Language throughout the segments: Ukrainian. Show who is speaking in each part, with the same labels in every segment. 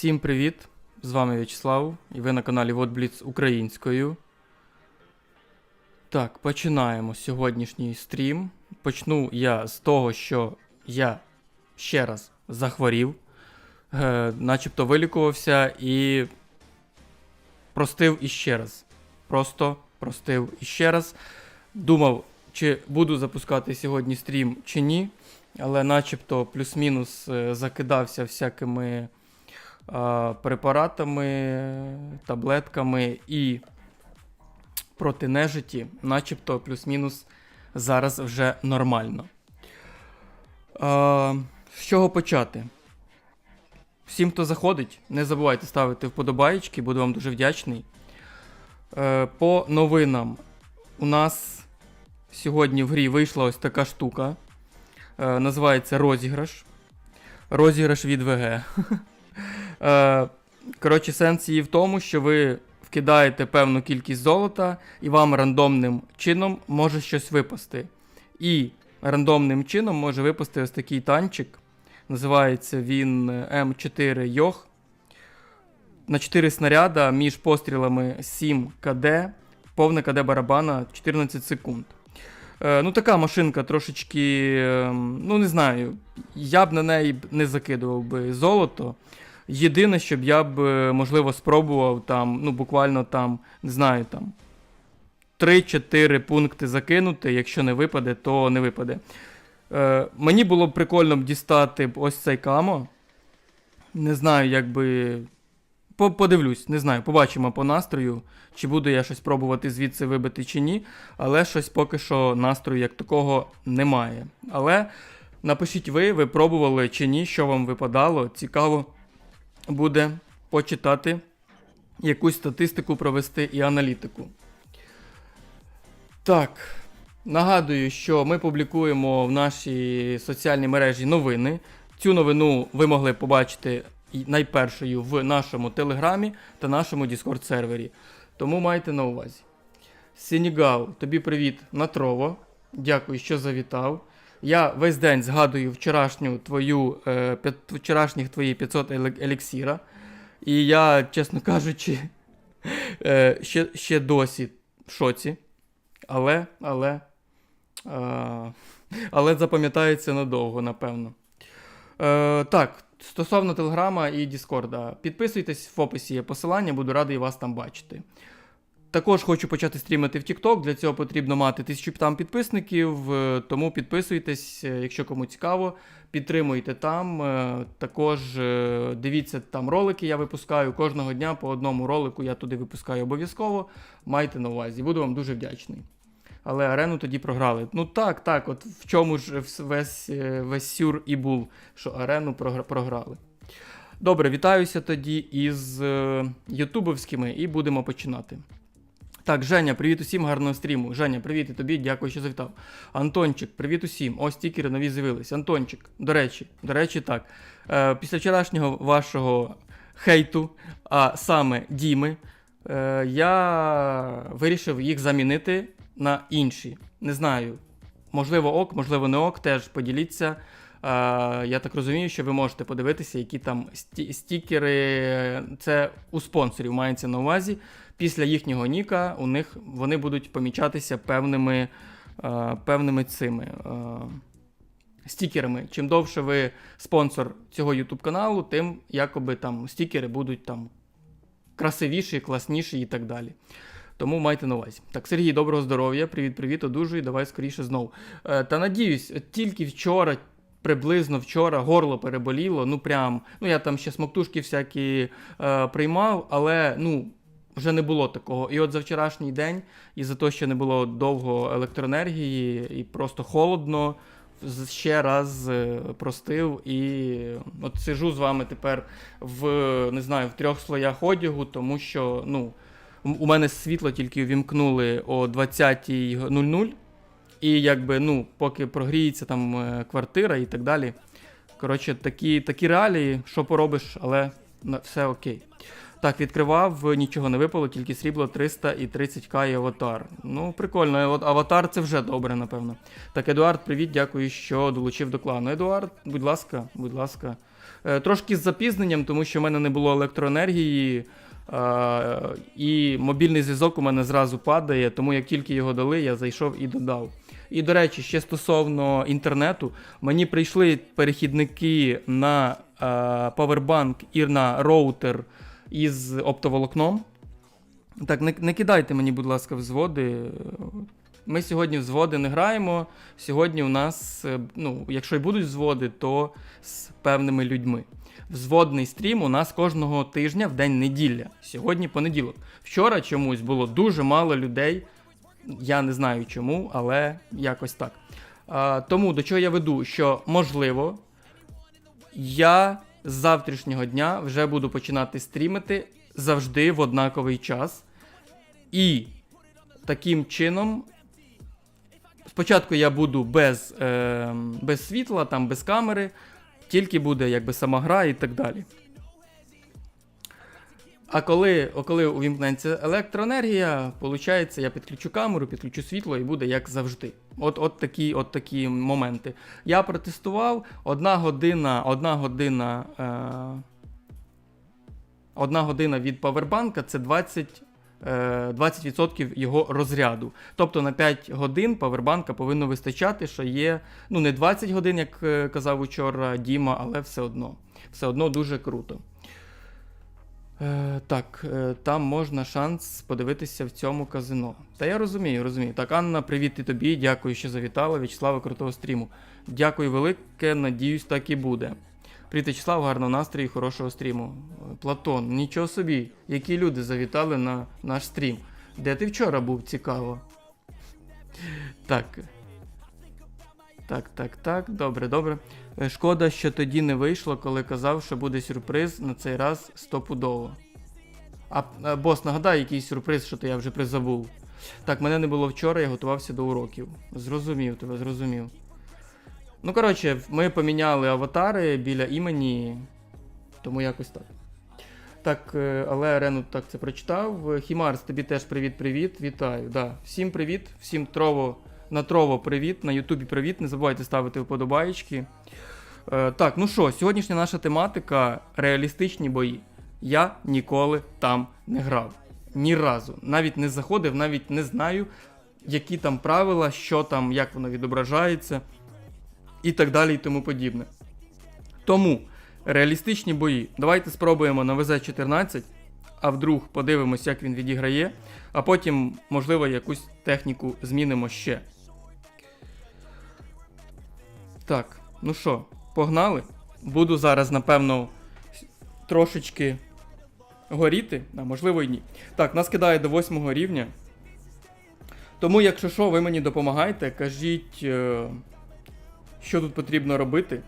Speaker 1: Всім привіт! З вами В'ячеслав, і ви на каналі WhatBlitz українською. Так, починаємо сьогоднішній стрім. Почну я з того, що я ще раз захворів, е, начебто вилікувався і простив іще раз. Просто простив іще раз. Думав, чи буду запускати сьогодні стрім, чи ні. Але начебто плюс-мінус е, закидався всякими препаратами, таблетками і проти нежиті, начебто плюс-мінус зараз вже нормально. З чого почати? Всім, хто заходить, не забувайте ставити вподобаєчки, буду вам дуже вдячний. Е, по новинам у нас сьогодні в грі вийшла ось така штука. Е, називається розіграш. Розіграш від ВГ. Е, Коротше, сенс її в тому, що ви вкидаєте певну кількість золота, і вам рандомним чином може щось випасти. І рандомним чином може випасти ось такий танчик. Називається він е, М4 Йох. На 4 снаряда між пострілами 7 КД, повне КД барабана 14 секунд. Е, ну, така машинка трошечки. е, Ну, не знаю. Я б на неї не закидував би золото. Єдине, щоб я б, е, можливо, спробував там, ну, буквально там, не знаю, там 3-4 пункти закинути. Якщо не випаде, то не випаде. Е, мені було б прикольно б дістати ось цей камо. Не знаю, як би. Подивлюсь, не знаю, побачимо по настрою, чи буду я щось пробувати звідси вибити чи ні. Але щось поки що настрою як такого немає. Але напишіть ви, ви пробували чи ні, що вам випадало. Цікаво буде почитати, якусь статистику провести і аналітику. Так, нагадую, що ми публікуємо в нашій соціальній мережі новини. Цю новину ви могли побачити найпершою в нашому телеграмі та нашому Discord сервері. Тому майте на увазі. Сенігал, тобі привіт на Трово. Дякую, що завітав. Я весь день згадую вчорашню твою, е, вчорашніх твої 500 еліксіра. І я, чесно кажучи, е, ще, ще досі в шоці. Але, але Е, але запам'ятається надовго, напевно. Е, так, стосовно Телеграма і Діскорда, підписуйтесь в описі є посилання, буду радий вас там бачити. Також хочу почати стрімити в TikTok, для цього потрібно мати тисячу там підписників, е, тому підписуйтесь, е, якщо кому цікаво, підтримуйте там. е, Також дивіться там ролики, я випускаю кожного дня по одному ролику я туди випускаю обов'язково. Майте на увазі, буду вам дуже вдячний. Але арену тоді програли. Ну так, так, от в чому ж весь, весь сюр і був, що арену програли. Добре, вітаюся тоді із ютубовськими і будемо починати. Так, Женя, привіт усім, гарного стріму. Женя, привіт і тобі, дякую, що завітав. Антончик, привіт усім. Ось стікери нові з'явились. Антончик, до речі, до речі, так. Е, після вчорашнього вашого хейту, а саме Діми, е, я вирішив їх замінити на інші. Не знаю, можливо, ок, можливо, не ок, теж поділіться. Е, я так розумію, що ви можете подивитися, які там сті- стікери. Це у спонсорів мається на увазі. Після їхнього ніка у них вони будуть помічатися певними, е, певними цими. Е, Стікерами. Чим довше ви спонсор цього YouTube каналу, тим якоби там стікери будуть там красивіші, класніші і так далі. Тому майте на увазі. Так, Сергій, доброго здоров'я, привіт, привіт, одужуй, давай скоріше знову. Е, та надіюсь, тільки вчора, приблизно вчора, горло переболіло. Ну прям, ну я там ще смоктушки всякі е, приймав, але ну. Вже не було такого. І от за вчорашній день, і за те, що не було довго електроенергії, і просто холодно, ще раз е, простив. І от сижу з вами тепер в не знаю, в трьох слоях одягу, тому що ну, у мене світло тільки вімкнули о 20.00. І якби, ну, поки прогріється там е, квартира і так далі. Коротше, такі, такі реалії, що поробиш, але все окей. Так, відкривав, нічого не випало, тільки срібло 300 і 30к і аватар. Ну, прикольно, аватар це вже добре, напевно. Так, Едуард, привіт, дякую, що долучив до клану. Едуард, будь ласка, будь ласка. Е, трошки з запізненням, тому що в мене не було електроенергії. е, і мобільний зв'язок у мене зразу падає, тому як тільки його дали, я зайшов і додав. І до речі, ще стосовно інтернету, мені прийшли перехідники на е, Powerbank і на роутер із оптоволокном. Так, не, не кидайте мені, будь ласка, взводи. Ми сьогодні взводи не граємо. Сьогодні у нас, е, ну, якщо й будуть взводи, то з певними людьми. Взводний стрім у нас кожного тижня в день неділя. Сьогодні понеділок. Вчора чомусь було дуже мало людей. Я не знаю чому, але якось так. А, тому до чого я веду, що можливо, я з завтрашнього дня вже буду починати стрімити завжди в однаковий час. І таким чином. Спочатку я буду без, е, без світла, там без камери, тільки буде якби сама гра і так далі. А коли, о, коли увімкнеться електроенергія, виходить, я підключу камеру, підключу світло і буде як завжди. От, от, такі, от такі моменти. Я протестував одна година, одна година. Е, одна година від павербанка це 20, е, 20% його розряду. Тобто на 5 годин павербанка повинно вистачати, що є ну не 20 годин, як е, казав учора Діма, але все одно. Все одно дуже круто. Е, так, е, там можна шанс подивитися в цьому казино. Та я розумію, розумію. Так, Анна, привіт і тобі. Дякую, що завітала. В'ячеслава крутого стріму. Дякую велике, надіюсь, так і буде. Привіт, В'ячеслав, гарного настрою, і хорошого стріму. Платон, нічого собі, які люди завітали на наш стрім. Де ти вчора був цікаво? Так. Так, так, так, добре, добре. Е, Шкода, що тоді не вийшло, коли казав, що буде сюрприз на цей раз стопудово. А, а бос, нагадай, який сюрприз, що то я вже призабув. Так, мене не було вчора, я готувався до уроків. Зрозумів тебе, зрозумів. Ну, коротше, ми поміняли аватари біля імені, тому якось так. Так, е, але Арену так це прочитав. Е, Хімарс, тобі теж привіт-привіт. Вітаю. Да. Всім привіт, всім трово на трово привіт, на Ютубі привіт. Не забувайте ставити вподобаєчки. Е, так, ну що, сьогоднішня наша тематика реалістичні бої. Я ніколи там не грав. Ні разу. Навіть не заходив, навіть не знаю. які там правила, що там, як воно відображається, і так далі, і тому подібне. Тому реалістичні бої. Давайте спробуємо на ВЗ-14, а вдруг подивимось, як він відіграє, а потім, можливо, якусь техніку змінимо ще. Так, ну що, погнали? Буду зараз, напевно, трошечки горіти, а можливо і ні. Так, нас кидає до 8 рівня. Тому, якщо що, ви мені допомагайте, кажіть, е, що тут потрібно робити.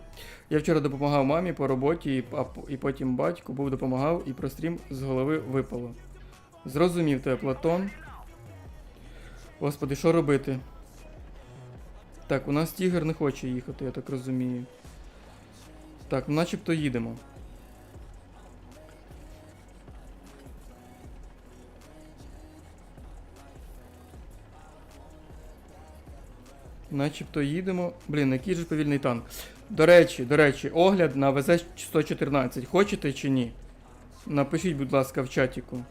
Speaker 1: Я вчора допомагав мамі по роботі, і потім батьку був допомагав, і про стрім з голови випало. Зрозумів тебе, Платон. Господи, що робити? Так, у нас тігр не хоче їхати, я так розумію. Так, ну начебто їдемо. Начебто їдемо. Блін, який же повільний танк. До речі, до речі, огляд на ВЗ-114. Хочете чи ні? Напишіть, будь ласка, в чатіку.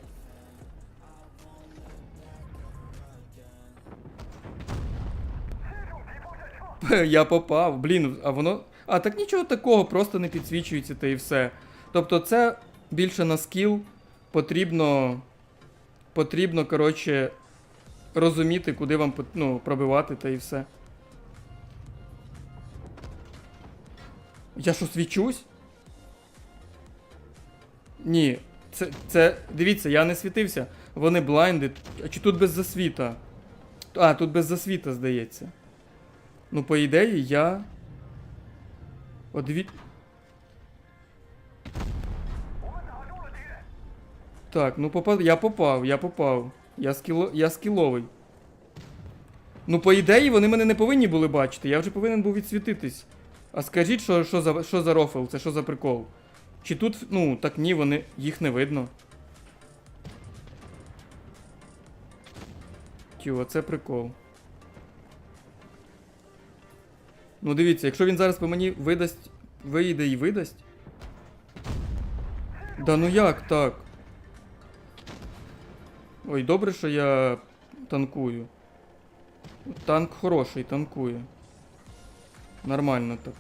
Speaker 1: Я попав, блін, а воно. А так нічого такого, просто не підсвічується та і все. Тобто це більше на скіл. Потрібно. Потрібно, коротше, розуміти, куди вам ну, пробивати та і все. Я що свічусь? Ні, це, це. Дивіться, я не світився. Вони блайнди. А чи тут без засвіта? А, тут без засвіта, здається. Ну, по ідеї, я. О, диві... Так, ну попав. Я попав, я попав. Я, скіло... я скіловий. Ну, по ідеї, вони мене не повинні були бачити. Я вже повинен був відсвітитись. А скажіть, що, що, за, що за рофл, це що за прикол? Чи тут, ну, так ні, вони, їх не видно. Тю, оце прикол. Ну дивіться, якщо він зараз по мені видасть. Вийде і видасть. Да ну як так? Ой, добре, що я танкую. Танк хороший, танкує. Нормально так.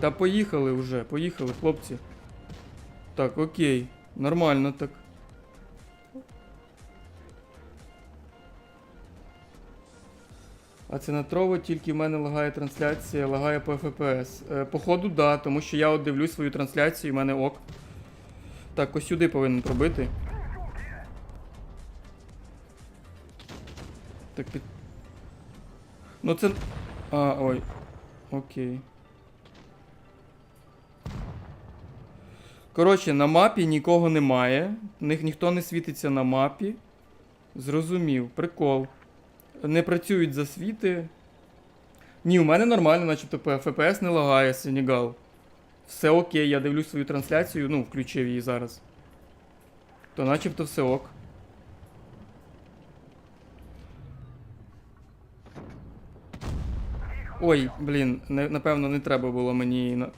Speaker 1: Та поїхали вже, поїхали, хлопці. Так, окей. Нормально так. А це на трово, тільки в мене лагає трансляція, лагає по FPS. Е, походу, да, тому що я от дивлюсь свою трансляцію, і в мене ок. Так, ось сюди повинен пробити. Так під. Ну це. А, ой. Окей. Коротше, на мапі нікого немає. Ні, ніхто не світиться на мапі. Зрозумів, прикол не працюють засвіти. Ні, у мене нормально, начебто ФПС не лагає Сенігал. Все окей, я дивлюсь свою трансляцію, ну, включив її зараз. То начебто все ок. Ой, блін, не, напевно, не треба було мені на...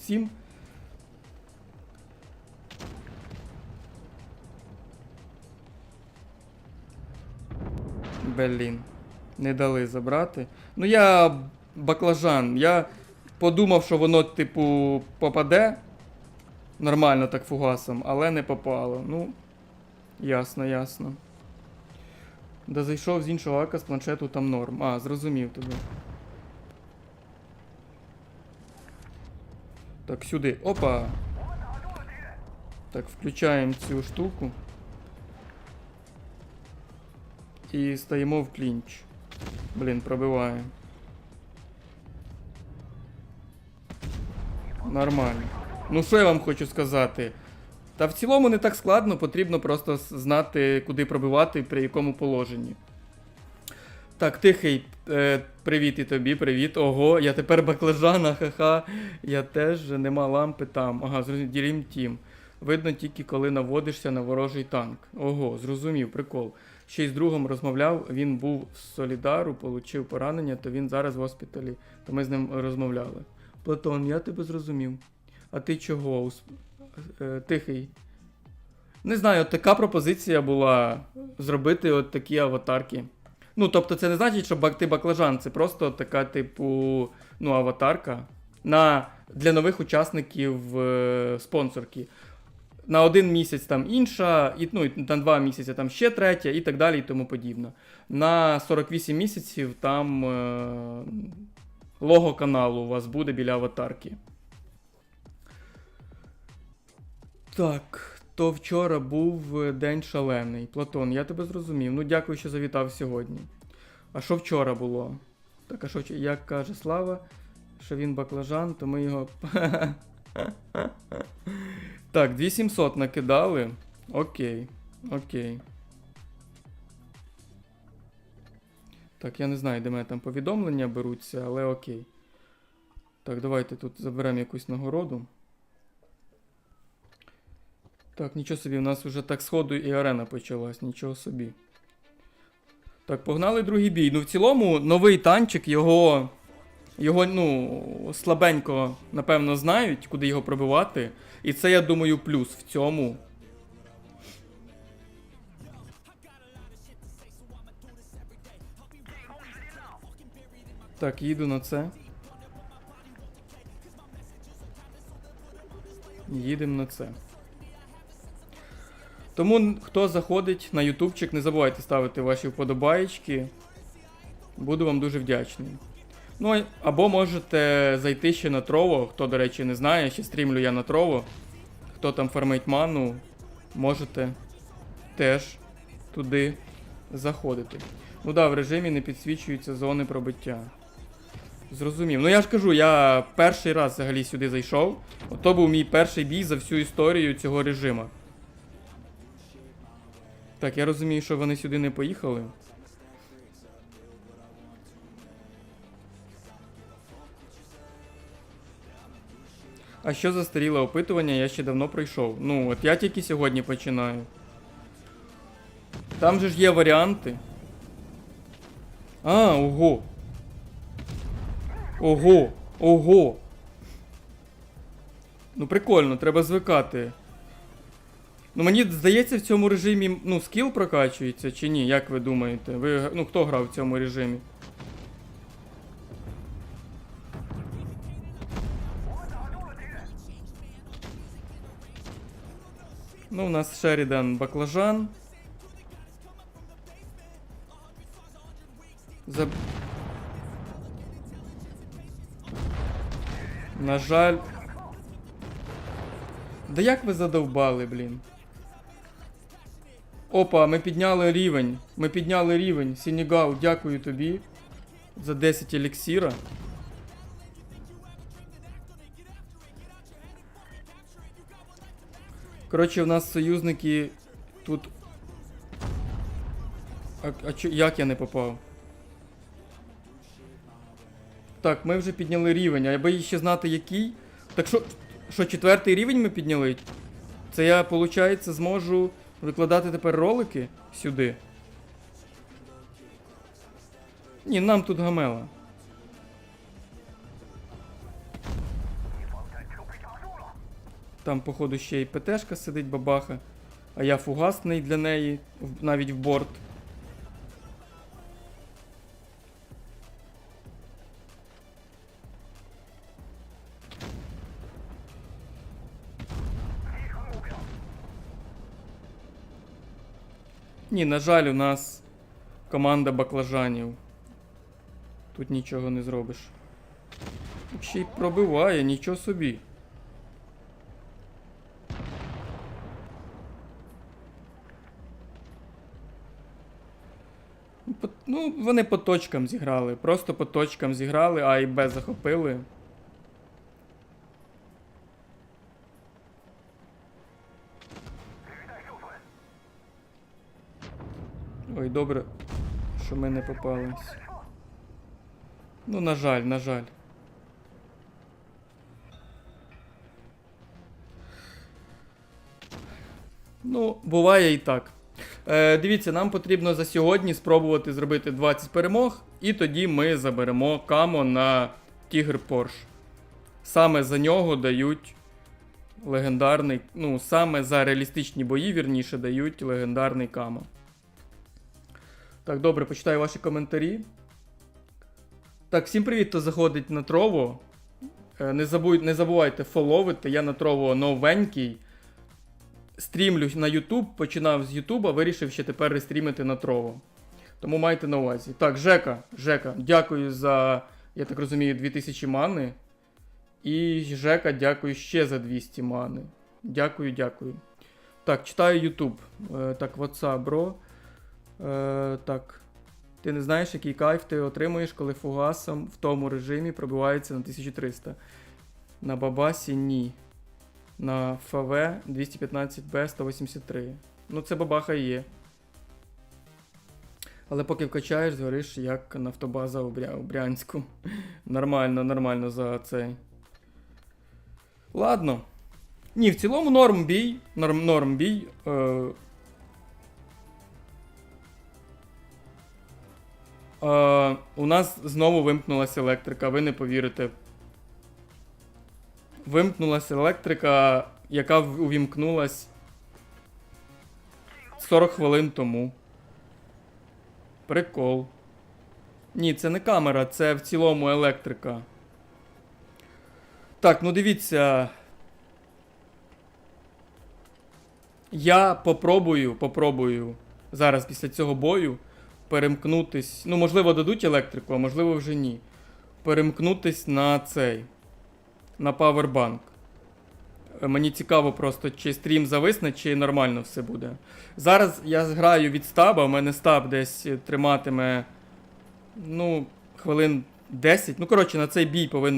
Speaker 1: 7. Блін, Не дали забрати. Ну, я баклажан. Я подумав, що воно, типу, попаде. Нормально так фугасом, але не попало. Ну, ясно, ясно. Да зайшов з іншого ака з планшету там норм. А, зрозумів тебе. Так, сюди. Опа! Так, включаємо цю штуку. І стаємо в клінч. Блін, пробиває. Нормально. Ну, що я вам хочу сказати? Та в цілому не так складно, потрібно просто знати, куди пробивати, при якому положенні. Так, тихий, е, привіт і тобі, привіт. Ого, я тепер баклажана, ха-ха. Я теж нема лампи там. Ага, зрозумів, Dream Team. Видно тільки коли наводишся на ворожий танк. Ого, зрозумів, прикол. Ще й з другом розмовляв, він був в Солідару, отримав поранення, то він зараз в госпіталі, то ми з ним розмовляли. Платон, я тебе зрозумів. А ти чого? Е, Тихий. Не знаю, от така пропозиція була зробити от такі аватарки. Ну, тобто, це не значить, що бак- ти баклажан, це просто така, типу, ну, аватарка на, для нових учасників е, спонсорки. На один місяць там інша, і, ну, на два місяці там ще третя, і так далі, і тому подібне. На 48 місяців там е, лого каналу у вас буде біля аватарки. Так, то вчора був день шалений. Платон, я тебе зрозумів. Ну дякую, що завітав сьогодні. А що вчора було? Так, а що як каже Слава, що він баклажан, то ми його. так, 2700 накидали. Окей. Окей. Так, я не знаю, де мене там повідомлення беруться, але окей. Так, давайте тут заберемо якусь нагороду. Так, нічого собі, у нас вже так сходу і арена почалась, нічого собі. Так, погнали другий бій. Ну, в цілому, новий танчик, його. Його, ну, слабенько, напевно, знають, куди його пробивати. І це, я думаю, плюс в цьому. Так, їду на це. Їдемо на це. Тому, хто заходить на ютубчик, не забувайте ставити ваші вподобаєчки. Буду вам дуже вдячний. Ну, або можете зайти ще на Трово, хто, до речі, не знає, ще стрімлю я на Трово. Хто там фармить ману, можете теж туди заходити. Ну да, в режимі не підсвічуються зони пробиття. Зрозумів. Ну я ж кажу, я перший раз взагалі сюди зайшов. Ото був мій перший бій за всю історію цього режиму. Так, я розумію, що вони сюди не поїхали. А що за старіле опитування, я ще давно пройшов. Ну, от я тільки сьогодні починаю. Там же ж є варіанти. А, ого. Ого, ого. Ну прикольно, треба звикати. Ну мені здається, в цьому режимі ну, скіл прокачується чи ні? Як ви думаєте? Ви, ну, хто грав в цьому режимі? Ну, у нас Шерідан баклажан. За... На жаль. Да як ви задовбали, блін. Опа, ми підняли рівень. Ми підняли рівень. Сінігал, дякую тобі. За 10 еліксіра. Коротше, у нас союзники тут. А, а чо, як я не попав? Так, ми вже підняли рівень, а аби ще знати який. Так що, що четвертий рівень ми підняли? Це я, виходить, зможу викладати тепер ролики сюди. Ні, нам тут гамела. Там, походу, ще й ПТшка сидить бабаха, а я фугасний для неї, навіть в борт. Ні, на жаль, у нас команда баклажанів. Тут нічого не зробиш. Ще й пробиває, нічого собі. Ну, вони по точкам зіграли. Просто по точкам зіграли, А і Б захопили. Ой, добре, що ми не попались. Ну, на жаль, на жаль. Ну, буває і так. Е, дивіться, нам потрібно за сьогодні спробувати зробити 20 перемог, і тоді ми заберемо камо на Тігр Порш. Саме за нього дають легендарний. Ну, саме за реалістичні бої, вірніше, дають легендарний камо. Так, добре, почитаю ваші коментарі. Так, всім привіт, хто заходить на Трово. Е, Не, не забувайте фоловити. Я на Трово новенький. Стрімлю на YouTube, починав з YouTube, вирішив ще тепер рестрімити на Трово. Тому майте на увазі. Так, Жека, Жека, дякую за, я так розумію, 2000 мани. І Жека, дякую ще за 200 мани. Дякую, дякую. Так, читаю YouTube. Е, так, WhatsApp, бро. Е, так. Ти не знаєш, який кайф ти отримуєш, коли фугасом в тому режимі пробивається на 1300. На Бабасі ні. На ФВ 215Б 183. Ну, це бабаха є. Але поки вкачаєш, згориш як нафтобаза у, Бря... у Брянську. нормально, нормально за цей. Ладно. Ні, в цілому норм бій. Норм, норм бій. Е... Е, у нас знову вимкнулася електрика, ви не повірите. Вимкнулася електрика, яка увімкнулась 40 хвилин тому. Прикол. Ні, це не камера, це в цілому електрика. Так, ну дивіться. Я попробую, попробую зараз після цього бою перемкнутись. Ну, можливо, дадуть електрику, а можливо вже ні. Перемкнутись на цей. На павербанк. Е, Мені цікаво просто, чи стрім зависне, чи нормально все буде. Зараз я граю від стаба, у мене стаб десь триматиме. Ну, хвилин 10. Ну, коротше, на цей бій повинно